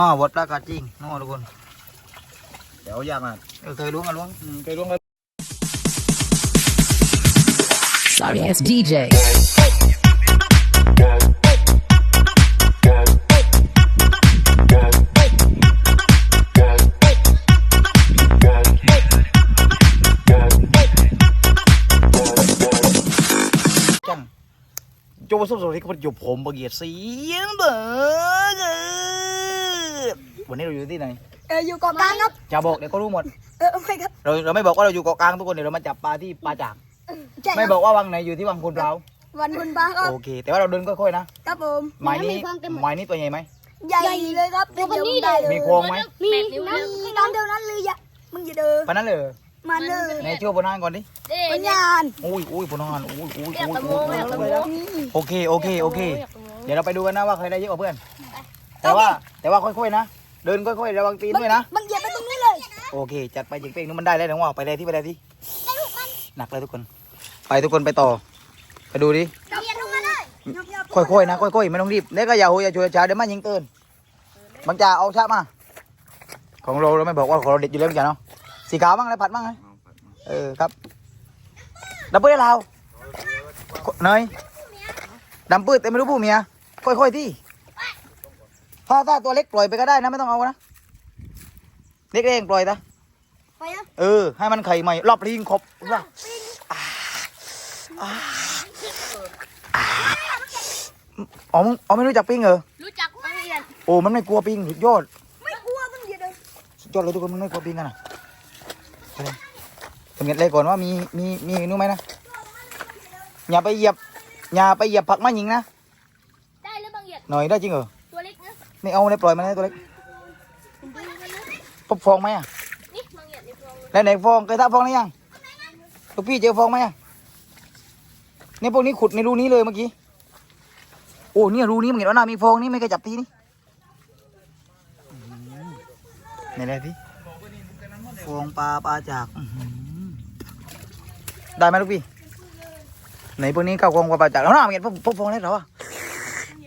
อ๋อบดปลากาจริงน้องทุกคนเดี๋ยวยากอะเออเคยล้วงกันล้วงเคยร่วงกัน Sorry ass DJ. จังโจวสุดสวัสดีครับอยู่ผมบะเกียรติเสียงเบอร์เกอร์ วันนี้เราอยู่ที่ไหนเอออยู่เกาะกลางครับ จะบอกเดี๋ยวก็รู้หมด เออไม่ครับเราเราไม่บอกว่าเราอยู่เกาะกลางทุกคนเดี๋ยวเรามาจับปลาที่ปลาจาก ใช่ไม่คบรับอกว่าวังไหนอยู่ที่วังคุณเราวันคุณป้าครับ โอเค แต่ว่าเราเดินค่อยๆนะครับผมไม้นี้ไม้นี้ตัวใหญ่ไหม ใหญ่เลยครับเป็นเดียวได้เลยมีโครงไหมมีมีตามเดียวนั้นเลยอะมึงอย่าเดินปานนั้นเลยมาเลยในช่วงบนนานก่อนดิปัญญานอุ้ยอุ้ยบนนานอุ้ยอุ้ยอยากอุ้ยตะอุ้โมยอยากตะโมนี่โอเคโอเคโอเค เดี๋ยวเราไปดูกันนะว่าใครได้เยอะกว่าเพื่อน แต่ว่าแต่ว่าค่อยๆนะ เดินค่อยๆระวังตีนด้วยนะมึงเหยียบไปตรงนี้เลยโอเค จัดไปจิงเป้งนู้นมันได้แล้วถึงว่าไปเลยที่ไปเลยที่หนักเลยทุกคน ไปทุกคนไปต่อ ไปดูดิ เหยียบลงมาเลยค่อยๆนะ ค่อยๆไม่ต้องรีบเนี่ยก็อย่าโหยอย่าช่วยช้าเดี๋ยวมันยิงเตือนบางจ่าเอาชะมา ของเราเราไม่บอกว่าของเราเด็ดอยู่แล้วบางจ่าเนาะสีขาวบ้างอะไรผัดบ้างไงเออครับดับเบิ้ลเราเนยดำปืดแต่ไม่รู้ผู้เมียค่อยๆที่ ถ้าถ้าตัวเล็กปล่อยไปก็ได้นะไม่ต้องเอานะเล็กเองปล่อยนะไปอะเออ ให้มันไข่ใหม่รอบลิงครบว่าอ๋อมึงอ๋อไม่รู้จักปิ้งเหรอรู้จักไหมเรียนโอ้มันไม่กลัวปิ้งสุดยอดไม่กลัวมึงอย่าเดินสุดยอดเลยทุกคนมันไม่กลัวปิ้งกันอะไปเลยสังเกตเลยก่อนว่ามีมีมีนู่นไหมนะอย่าไปเหยียบอย่าไปเหยียบผักไม้หญิงนะได้หรือบางเหยียดหน่อยได้จริงเหรอตัวเล็ก นะไม่เอาเลยปล่อยมันเลยตัวเล็กพบฟองไหมอะนี่บางเหยียดในพวงเลยแล้วไหนฟองเคยทับฟองได้ยังลูกพี่เจอฟองไหมอะเนี่ยพวกนี้ขุดในรูนี้เลยเมื่อกี้โอ้เนี่ยรูนี้มึงเห็นว่าน่ามีฟองนี่ไม่เคยจับทีนี่อื้อหือไหนเลยพี่ฟองปลาปลาจากอื้อหือได้ไหมลูกพี่ไหนพวกนี้เข้าฟองปลาปลาจากแล้วน่ามึงเห็นพวกพวกฟองเล็กเหรอวะ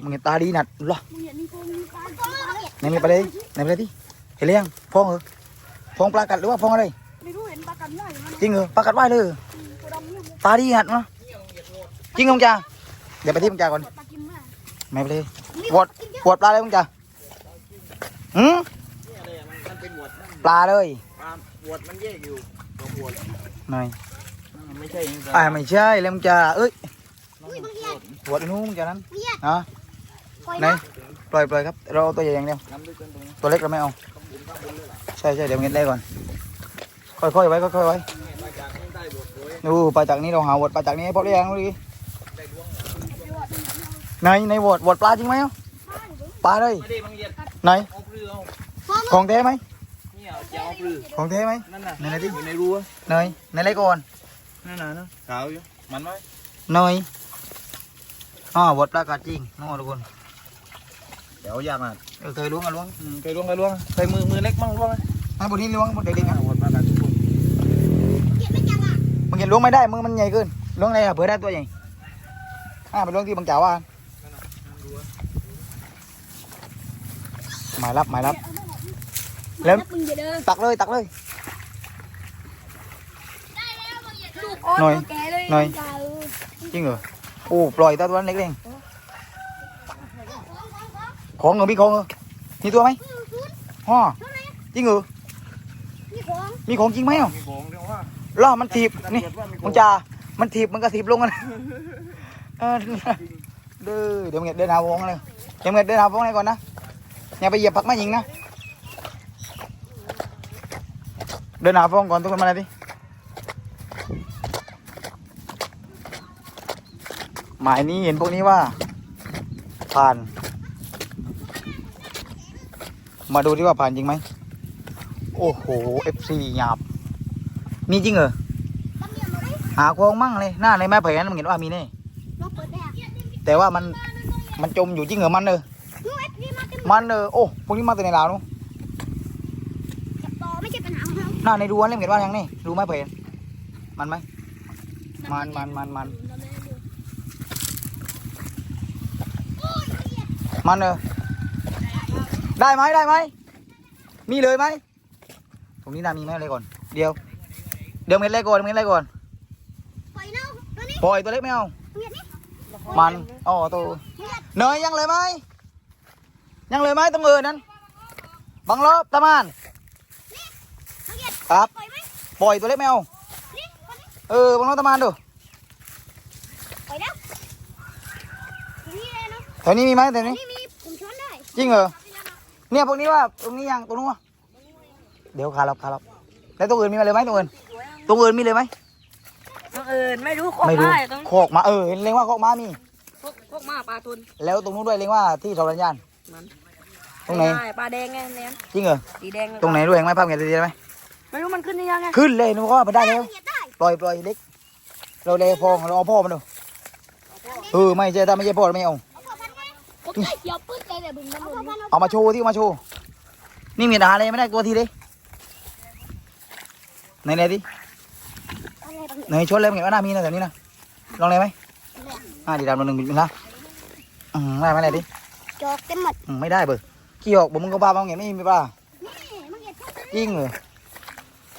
มึงเห็นตาดีนัดเหรอมึงเหยียบมีโครงมีปลาไหนมีไปเลยไหนไปเลยที่เห็นหรือยังฟองเหรอฟองปลากัดหรือว่าฟองอะไรไม่รู้เห็นปลากันว่ายมันจริงเหรอปลากัดว่ายเลยเหรอตัวดำเนี่ยตาดีหัดมาจริงเหรอมึงจ่าเดี๋ยวไปที่มึงจ่าก่อนปลากินมากไม่ไปเลยปวดปวดปลาเลยมึงจ่าหืมมันเป็นหวดปลาเลยปลาหวดมันแยกอยู่ตัวหวดหน่อยมันไม่ใช่อย่างนี้อ่าไม่ใช่แล้วมึงจ่าเอ้ยอุ้ยมึงเหยียบปวดนู้นมึงจ่านั้นเหยียบฮะปล่อย ไหนนะปล่อยปล่อยครับ เราเอาตัวใหญ่อย่างเดียวน้ำด้วยกันตรงนี้ตัวเล็กเราไม่เอา ใช่ใช่เดี๋ยวเงี้ยได้ก่อน ค่อยๆไว้ค่อยๆไว้มาจากนี้ได้หวดเลยดูปลาจากนี้เราหาหวดปลาจากนี้ให้พอเรียงดูดิไหนในหวดหวดปลาจริงไหมเอ้าปลาเลยไม่ได้บางเหยียดไหนเอาเรือเอาของแท้ไหมเนี่ยเอาจะเอาเรือของแท้ไหมนั่นน่ะไหนไหนดิอยู่ในรั้วเนยในไรก่อนนั่นน่ะนะขาวอยู่มันไหมเนยอ๋อบดปลากาจริงน้องทุกคน เดี๋ยวยากอะเออเคยล้วงกันล้วงอืมเคยร่วงเคยร่วงเคยมือมือเล็กบ้างร่วงไหมให้บนนี้ล้วงบนเด็กๆอะหวดมากันทุกคนบางทีล้วงไม่ได้มือมันใหญ่เกินล้วงอะไรอะเผื่อได้ตัวใหญ่อ่าไปล้วงที่บางจ่าว่าหมายรับหมายรับแล้วมึงอย่าเดินตักเลยตักเลยลูกอ่อนหน่อยแกเลยหน่อยจ่าเออจริงเหรอโอ้ปล่อยตาตัวนั้นเล็กเอง ของเหรอมีของเหรอมีตัวไหมฮ่อจริงเหรอนี่ของมีของจริงไหมอะมีของเรียกว่าล่อมันถีบนี่ตำรวจว่ามีขมึองงจ่ามันถีบมันก็ถีบลงกันเออเด้อเดี๋ยวมึงเดินหาวงเลยเดี๋ยวมึงเดินหาวงเลยก่อนนะอย่าไปเหยียบผักไม้หญิงนะเดินหาวงก่อนทุกคนมาเลยดิหมายนี้เห็นพวกนี้ว่าผ่าน มาดูที่ว่าผ่านจริงไหม โอ้โหเอฟซีหยาบ มีจริงเหรอตำเหยียบมาดิหาโครงมั่งเลย หน้าในไม้ไผ่นั้นมึงเห็นว่ามีแน่ลองเปิดได้อะแต่ว่ามันมันจมอยู่จริงเหรอมันเออยูเอฟนี่มาเต็มมันเออโอ้พวกนี้มาแต่ในลาวนู้นจับต่อไม่ใช่ปัญหาของเราหน้าในรูนเล่มเห็นว่ายังนี่รูไม้ไผ่มันไหมมันมันมันมันมันเออ ได้ไหมได้ไหมมีเลยไหมตรงนี้นามีไหมอะไรก่อน เดี๋ยว เดี๋ยวเม็ดแรกก่อนเม็ดแรกก่อนปล่อยเน่าตัวนี้ปล่อยตัวเล็กไม่เอาบังเหยียดนี่มันอ๋อตัวเนยยังเลยไหมยังเลยไหมต้องเอินนั้นบังลบตะมานบังเหยียดครับปล่อยไหมปล่อยตัวเล็กไม่เอานี่คนนี้เออบังลบตะมานดูปล่อยแล้วนี่เลยเนาะแถวนี้มีไหมแถวนี้นี่มีผมช้อนได้จริงเหรอ เนี่ยพวกนี้ว่าตรงนี้ยังตรงนู้นวะเดี๋ยวขาลับขาลับแล้วตรงอื่นมีมาเลยไหมตรงอื่นตรงอื่นมีเลยไหมบังเอิญไม่รู้ของไม่รู้ได้ต้องโคอกมาเออเห็นเล็งว่าโคอกมามีพวกพวกมาปลาตุนแล้วตรงนู้นด้วยเล็งว่าที่สองสัญญาณมันตรงไหนใช่ปลาแดงไงเนี่ยจริงเหรอสีแดงเลยตรงไหนด้วยเห็นไหมภาพเห็นดีไหมไม่รู้มันขึ้นได้ยังไงขึ้นเลยนึกว่าไปได้แล้วบังเหยียดได้ปล่อยปล่อยเล็ก เราเลยพองเราเอาพ่อมันดูเออไม่ใช่ถ้าไม่ใช่พ่อเราไม่เอา ผมได้เกี่ยวปึ๊ดเลยแต่บึงน้ำเอามัพ่อนพันเอาเอามาโชว์ที่เอามาโชว์ นี่มีดาเลยไม่ได้ตัวทีเลยไหนไหนดิอะไรบังเหยียดไหนชนเลยมึงเห็นว่าหน้ามีนะแถวนี้นะลองเลยไหมอ่าดีดำลงหนึ่งบิดนะอืมได้ไหมไหนดิจอกเต็มหมดอืมไม่ได้เบอร์ขี้ออกบอกมึงก็บ้าบ้างเห็นไม่มีปลานี่บังเหยียดชอบตัวนี้จริงเหรอ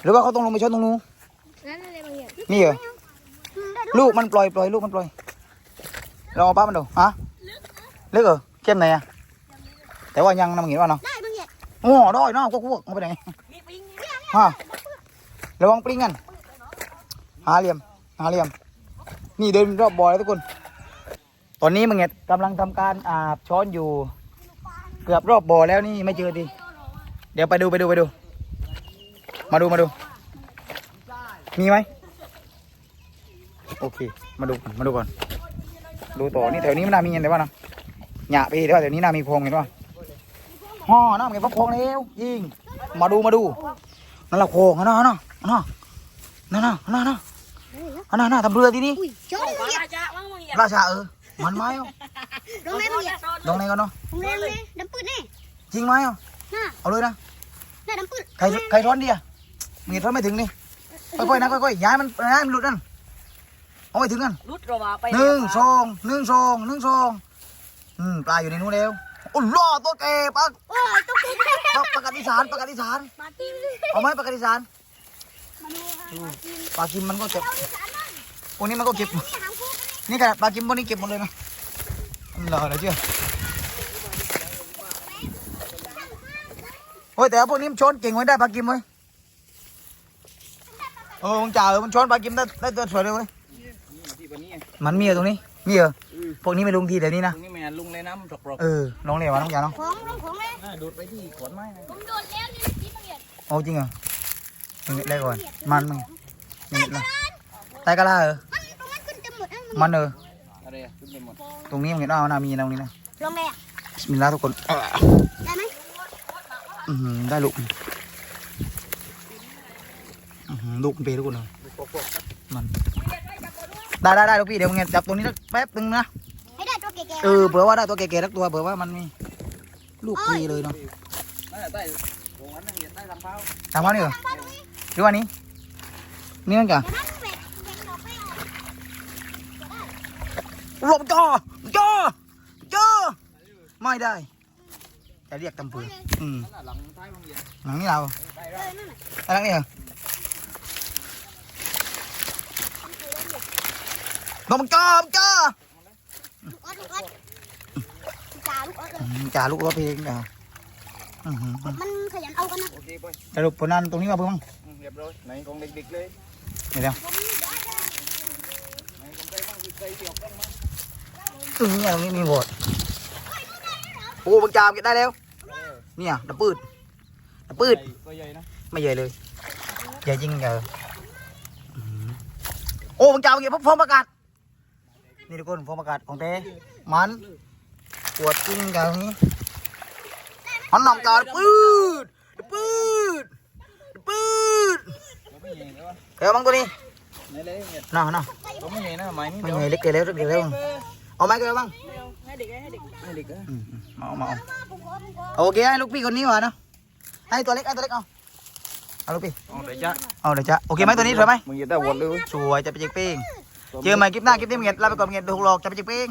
หรือว่าเขาต้องลงไปชนตรงนู้นนั่นเลยบังเอิญนี่เหรออืมได้ลูกมันปล่อยปล่อยลูกมันปล่อยลองเอาป้ามันดูฮะ ลึกเหรอเข้มไหนอะแต่ว่ายังน้ำเห็นว่าเนาะได้บังเหยียดโอ้ได้เนาะก็พวกเอาไปไหนฮะระวังปริงกันหาเหลี่ยมหาเหลี่ยม นี่เดินรอบบ่อเลยทุกคน ตอนนี้มึงเนี่ยกำลังทำการอาบช้อนอยู่ เกือบรอบบ่อแล้วนี่ไม่เจอทีเดี๋ยวไปดูไปดูไปดู มาดูมาดู มีไหมโอเค มาดูก่อนมาดูก่อน ดูต่อนี่แถวนี้มันน่ามีเห็นแต่ว่านะ หยาไปแต่ว่าแถวนี้น่ามีโพงเห็นป่ะห่อน้ำเห็นป่ะโพงแล้วยิงมาดูมาดูนั่นละโพงนั่นะนั่นะนั่นะนะนะนะทำเรือที่นี่ราชาเออมันไหมอะลงเลยบังเหยียดลงไหนก่อนเนาะลงเลยเลยดำปืนแน่จริงไหมอะเอาเลยนะดำปืนใครใครช้อนดีอะมีช้อนไม่ถึงนี่ค่อยๆนะค่อยๆย้ายมันย้ายมันหลุดนั่นเอาไปถึงกันรุดเรามาไปหนึ่งสองหนึ่งสองหนึ่งสอง อืมปลาอยู่ในนู้นแล้วโอ้ล่อตัวแกปลาโอ้ยตุ๊กตุ๊กปลาปลากาติสารปลากาติสารมาตีนเอาไหมปลากาติสารมาดูค่ะปลากิมมันก็เก็บเอาที่สารนั่นพวกนี้มันก็เก็บ นี่หางคู่นี่ขนาดปลากิมพวกนี้เก็บหมดเลยนะเหรอเดี๋ยวเชื่อโอ้ยแต่ว่าพวกนี้มันช้อนเก่งไว้ได้ปลากิมไว้ยเออมึงจ่าเออมันช้อนปลากิมได้ได้ตัวสวยเลยเว้ยที่ตัวนี้ไงมันมีเหรอตรงนี้มีเหรอ พวกนี้ไม่ลงทีเดี๋ยวนี้นะตรงนี้แม่ลุงเลยน้ำตกปลอกเออลองเลยว่ะน้องจ๋าเนาะของลงของเลยน่าดูดไปที่ขอนไม้นะผมโดนแล้วนี่ที่บังเอิญโอ้จริงเหรอมึงได้ก่อนมันมึงมึงนะไตกะลาเหรอมันตรงนั้นขึ้นเต็มหมดนะมันเอออะไรอะขึ้นไปหมดตรงนี้มึงเห็นว่าเอานามีนะตรงนี้นะลงเลยอะบิสมิลลาห์ทุกคนได้ไหมอื้อหือได้ลูกอื้อหือลูกมันเปรย์ทุกคนเลยมัน ได้ได้ได้ลูกพี่เดี๋ยวมึงจับตัวนี้สักแป๊บนึงนะให้ได้ตัวแก่ๆเออเผื่อว่าได้ตัวแก่ๆสักตัวเผื่อว่ามันมีลูกปีเลยเนาะนั่นแหละใต้ตรงนั้นนั่งเหยียดใต้ลำเท้าทำว่านี่เหรอหรือว่านี้นี่มันกะเดี๋ยวนั้นเบ็ดยังดอกไม่ออกหลบจ่อจ่อจ่อไม่ได้จะเรียกตำเปืออืมนั่นแหละหลังท้ายบางเหยียดหลังนี้เราใต้เอ แล้ว อ นั่นน่ะอะไรนี่เหรอลงจ่อจ่อลูกออดลูกออดจ่าลูกออดเลยอืมจ่าลูกรถเพลงเดียวอื้อหือมันขยันเอากันนะโอเคไปสรุปผลนั้นตรงนี้มาเพิ่มั้งอืมเรียบร้อยไหนของเด็กๆเลยเดี๋ยวเดี๋ยวผมได้ได้ไหนของใครบ้างที่ใครเกี่ยวนมั้งตรงนี้ตรงนี้มีหวตโอ้บังจามเก็บได้แล้วเนี่ยตะปืดตะปืด ใหญ่ก็ใหญ่นะไม่ใหญ่เลยใหญ่จริงเหรอโอ้บังจามเก็บพวกฟองประกาศ นี่ทุกคนฟองประกาศของเต้มันปวดจริงอย่างนี้มันหนองจอดปืดปืดปืดเราไม่ใหญ่แล้ววะเดี๋ยวบังตัวนี้ไหนเลยเหยียดน่าน่าเราไม่ใหญ่นะไม้นี่ไม่เดียวใหญ่เล็กเกินแล้วเล็กเกินแล้วเอาไหมเกินบ้างให้เด็กให้เด็กให้เด็กอะอืมอืมเอามาเอาผมขอผมขอโอเคให้ลูกพี่คนนี้มาเนาะให้ตัวเล็กให้ตัวเล็กเอาเอาลูกพี่เอาเดี๋ยวจะเอาเดี๋ยวจะโอเคไหมตัวนี้สวยไหมมึงเหยียดได้หมดเลยเว้ยสวยจะไปจิกเป้ง เจอใหม่คลิปหน้าคลิปนี้เงียดลาไปก่อนเงียบดูหลอกจะไปจิกเป้ง